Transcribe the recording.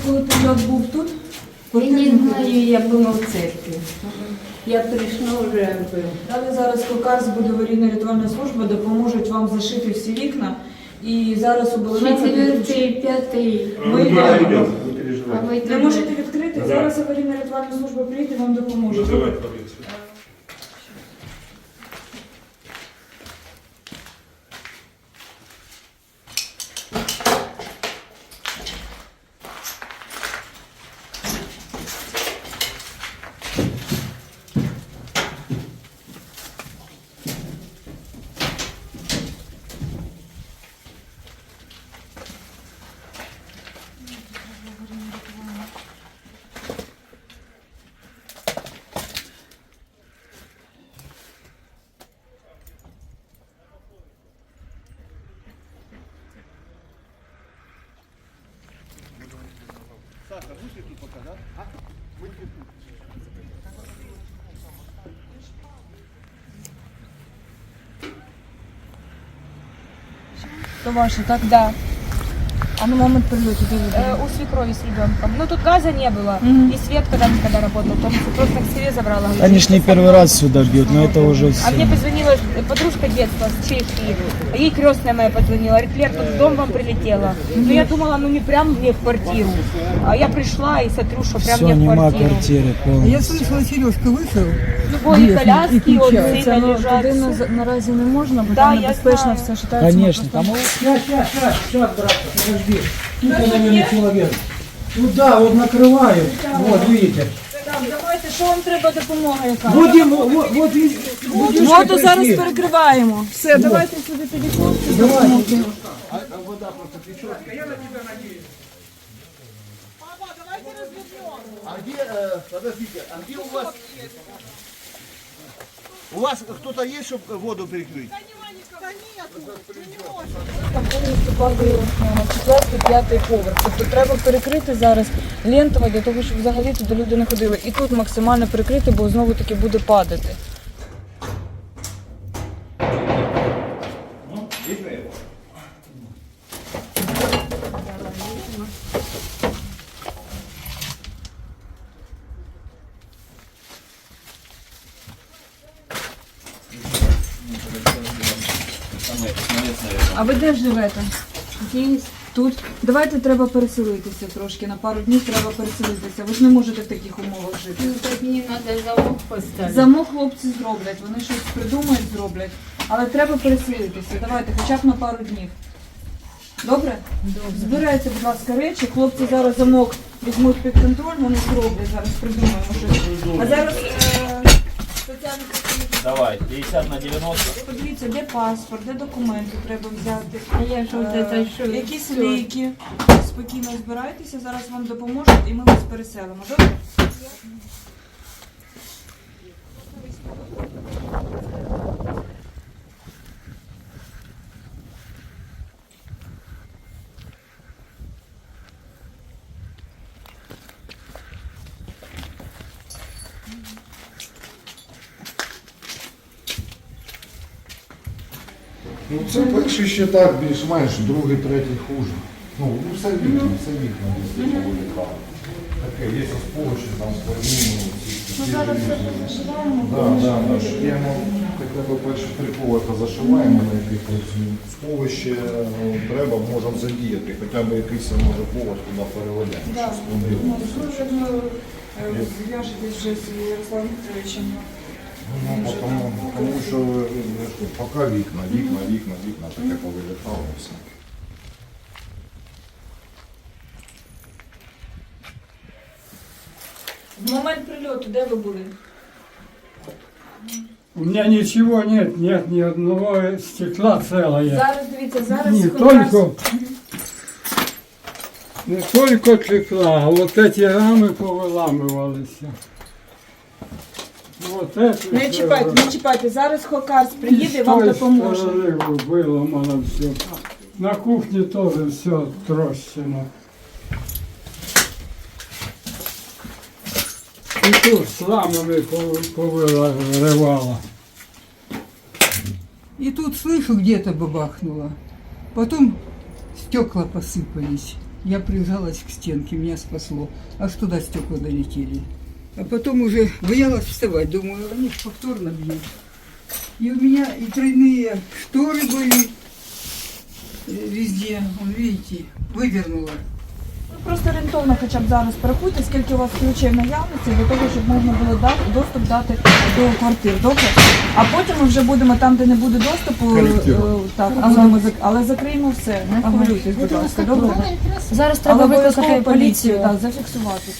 Ви коли, коли прильот був тут? Я не знаю, я была в церкви. Я пришла уже был. Далі зараз Кокарс буде аварійно-рятувальна служба, допоможуть вам зашити всі вікна. І зараз обленерго Четвертый, пятый. Ми Да, йдемо. ребят, не переживайте. А вы Ви туда- можете відкрити, Давай. зараз аварійно-рятувальна служба прийде, вам допоможе. Вызывать полицию. То ваше, так, да. А на момент прильоту де ви були? Э, у свекрови с ребенком. Ну тут газа не было. Мгм. И свет когда когда работал, то просто к себе забрала. говорит, Они ж не «Идите первый со мной». раз сюда бьют, но это уже А все. мне позвонила подружка детства с Чехии. Ей крестная моя позвонила. Говорит, Лер, тут в дом вам прилетела. Ну я думала, ну не прям мне в квартиру. А я пришла и смотрю, что прям Все, мне в нема квартиру. квартиры Я полностью. слышала, Сережка вышел. Любой Нет, коляски, и он Ну, лежат. туди на- наразі не можна, бо Да, там я небезпечно знаю. все шатається. Конечно, там Сейчас, сейчас, сейчас, сейчас, брат, подожди. Тут на меня человек. Туда, вот накрываю. Вот, видите. Давайте, що вам треба допомога яка? Вот, им, вот, вот, вот, видите, будешь Воду зараз пришли. перекриваємо. Все, давайте сюди підійшли. Давайте. А где, э, подождите, а где у вас... У вас кто-то есть, чтобы воду перекрыть? Там повністю падає четвертий, п'ятий поверх. Тобто треба перекрити зараз лентами для того, щоб взагалі туди люди не ходили. І тут максимально перекрити, бо знову таки буде падати. А ви де живете? Здесь. Тут. Давайте треба переселитися трошки. На пару днів треба переселитися. Ви ж не можете в таких умовах жити. Ну так мне надо замок поставить. Замок хлопці зроблять, вони щось придумають, зроблять. Але треба переселитися. Давайте, хоча б на пару днів. Добре? Добре. Збирайте, будь ласка, речі. Хлопці зараз замок візьмуть під контроль, вони зроблять, зараз придумаємо щось. А зараз Давай, 50 на 90. подивіться, де паспорт, де документи треба взяти. А я ж вот та що? что? Якісь ліки. Спокійно збирайтеся, зараз вам допоможуть і ми вас переселимо. Добре? Ну це перший ще так, більш-менш, другий, третій хуже. Ну, ну все вікна, все вікна десь повилітало. Таке, є сполочі, там сформіну, ці зараз все телевізори. зашиваємо. Да, да, да, шиємо, хоча б перші три поверха зашиваємо на якихось сповище ну, треба, можемо задіяти, хоча б якийсь може поверх туди переведемо, Да. щось Ну, подивимося. я думаю, е, зв'яжетесь вже з Ярославом Петровичем. Ну, тому, тому що е, що, поки вікна, вікна, вікна, вікна, таке повилітало все. В момент прильоту, де ви були? У меня ничего нет, нет ни одного стекла целое. Зараз дивіться, зараз Не Хондрас- только, не только стекла, а вот эти рамы повыламывались. Вот это Не чіпайте, не чіпайте. Зараз Хокарс приїде, вам допоможе. Выломало все. На кухне тоже все трощено. И тут с рамами пов- повырывало. И тут слышу, где-то бабахнуло. Потом стекла посыпались. Я прижалась к стенке, меня спасло. Аж туда стекла долетели. А потом уже боялась вставать, думаю, они ж повторно бьют. И у меня и тройные шторы были э, везде, вон, видите, вывернула. Ну, Просто орієнтовно хоча б зараз порахуйте, скільки у вас ключей в наявності, для того, щоб можна було дати, доступ дати до квартир. Добре? А потім ми вже будемо там, де не буде доступу, е, так, але, ми зак- але закриємо все. Не хвилюйтесь, будь ласка, добре? Зараз Але треба обов'язково викликати поліцію. так, зафіксувати.